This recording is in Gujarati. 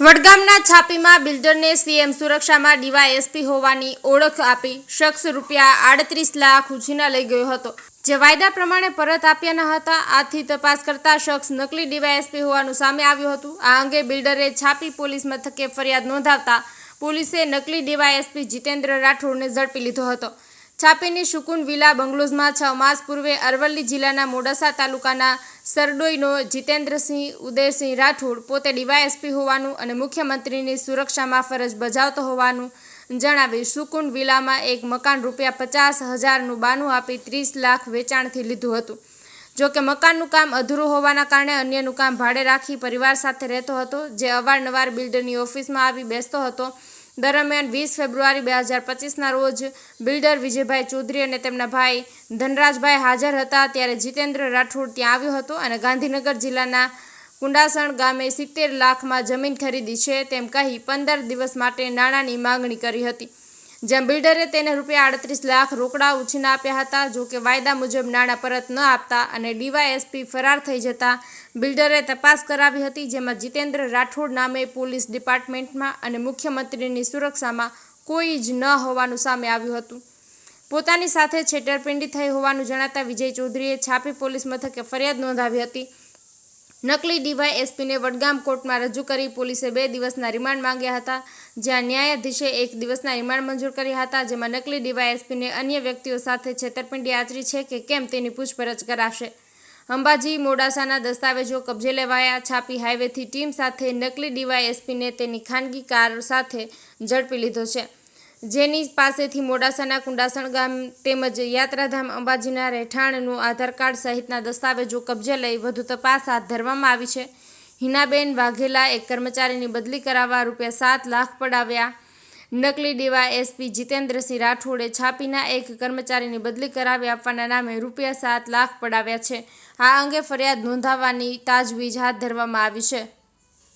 વડગામના છાપીમાં બિલ્ડરને સીએમ સુરક્ષામાં ડીવાયએસપી હોવાની ઓળખ આપી શખ્સ રૂપિયા આડત્રીસ લાખ ઉછીના લઈ ગયો હતો. જે વાયદા પ્રમાણે પરત આપ્યા ન હતા, આથી તપાસ કરતા શખ્સ નકલી ડીવાયએસપી હોવાનું સામે આવ્યું હતું. આ અંગે બિલ્ડરે છાપી પોલીસ મથકે ફરિયાદ નોંધાવતા પોલીસે નકલી ડીવાયએસપી જીતેન્દ્ર રાઠોડને ઝડપી લીધો હતો. છાપીની સુકુન વિલા બંગલોઝમાં છ માસ પૂર્વે અરવલ્લી જિલ્લાના મોડાસા તાલુકાના સરડોઈનો જીતેન્દ્રસિંહ ઉદયસિંહ રાઠોડ પોતે ડીવાયએસપી હોવાનું અને મુખ્યમંત્રીની સુરક્ષામાં ફરજ બજાવતો હોવાનું જણાવી સુકુન વિલામાં એક મકાન રૂપિયા પચાસ હજારનું બાનું આપી ત્રીસ લાખ વેચાણથી લીધું હતું. જો કે મકાનનું કામ અધૂરું હોવાના કારણે અન્યનું કામ ભાડે રાખી પરિવાર સાથે રહેતો હતો, જે અવારનવાર બિલ્ડરની ઓફિસમાં આવી બેસતો હતો. દરમિયાન વીસ ફેબ્રુઆરી બે હજાર પચીસના રોજ બિલ્ડર વિજયભાઈ ચૌધરી અને તેમના ભાઈ ધનરાજભાઈ હાજર હતા ત્યારે જીતેન્દ્ર રાઠોડ ત્યાં આવ્યો હતો અને ગાંધીનગર જિલ્લાના કુંડાસણ ગામે સિત્તેર લાખમાં જમીન ખરીદી છે તેમ કહી પંદર દિવસ માટે નાણાંની માંગણી કરી હતી. જેમ બિલ્ડરે તેને રૂપિયા આડત્રીસ લાખ રોકડા ઉછીના આપ્યા હતા, જો કે વાયદા મુજબ નાણાં પરત ન આપતા અને ડીવાયએસપી ફરાર થઈ જતા બિલ્ડરે તપાસ કરાવી હતી, જેમાં જીતેન્દ્ર રાઠોડ નામે પોલીસ ડિપાર્ટમેન્ટમાં અને મુખ્યમંત્રીની સુરક્ષામાં કોઈ જ ન હોવાનું સામે આવ્યું હતું. પોતાની સાથે છેતરપિંડી થઈ હોવાનું જણાતા વિજય ચૌધરીએ છાપી પોલીસ મથકે ફરિયાદ નોંધાવી હતી. નકલી ડીવાયએસપીને વડગામ કોર્ટમાં રજૂ કરી પોલીસે બે દિવસના રિમાન્ડ માંગ્યા હતા, જ્યાં ન્યાયાધીશે એક દિવસના રિમાન્ડ મંજૂર કર્યા હતા, જેમાં નકલી ડીવાયએસપીને અન્ય વ્યક્તિઓ સાથે છેતરપિંડી આચરી છે કે કેમ તેની પૂછપરછ કરાશે. અંબાજી મોડાસાના દસ્તાવેજો કબજે લેવાયા, છાપી હાઈવેથી ટીમ સાથે નકલી ડીવાયએસપીને તેની ખાનગી કાર સાથે ઝડપી લીધો છે. જેની પાસેથી મોડાસાના કુંડાસણ ગામ તેમજ યાત્રાધામ અંબાજીના રહેઠાણનું આધાર કાર્ડ સહિતના દસ્તાવેજો કબજે લઈ વધુ તપાસ હાથ ધરવામાં આવી છે. હિનાબેન વાઘેલા એક કર્મચારીની બદલી કરાવવા રૂપિયા સાત લાખ પડાવ્યા. નકલી ડીવા એસપી જીતેન્દ્રસિંહ રાઠોડે છાપીના એક કર્મચારીની બદલી કરાવી આપવાના નામે રૂપિયા સાત લાખ પડાવ્યા છે. આ અંગે ફરિયાદ નોંધાવવાની તાજવીજ હાથ ધરવામાં આવી છે.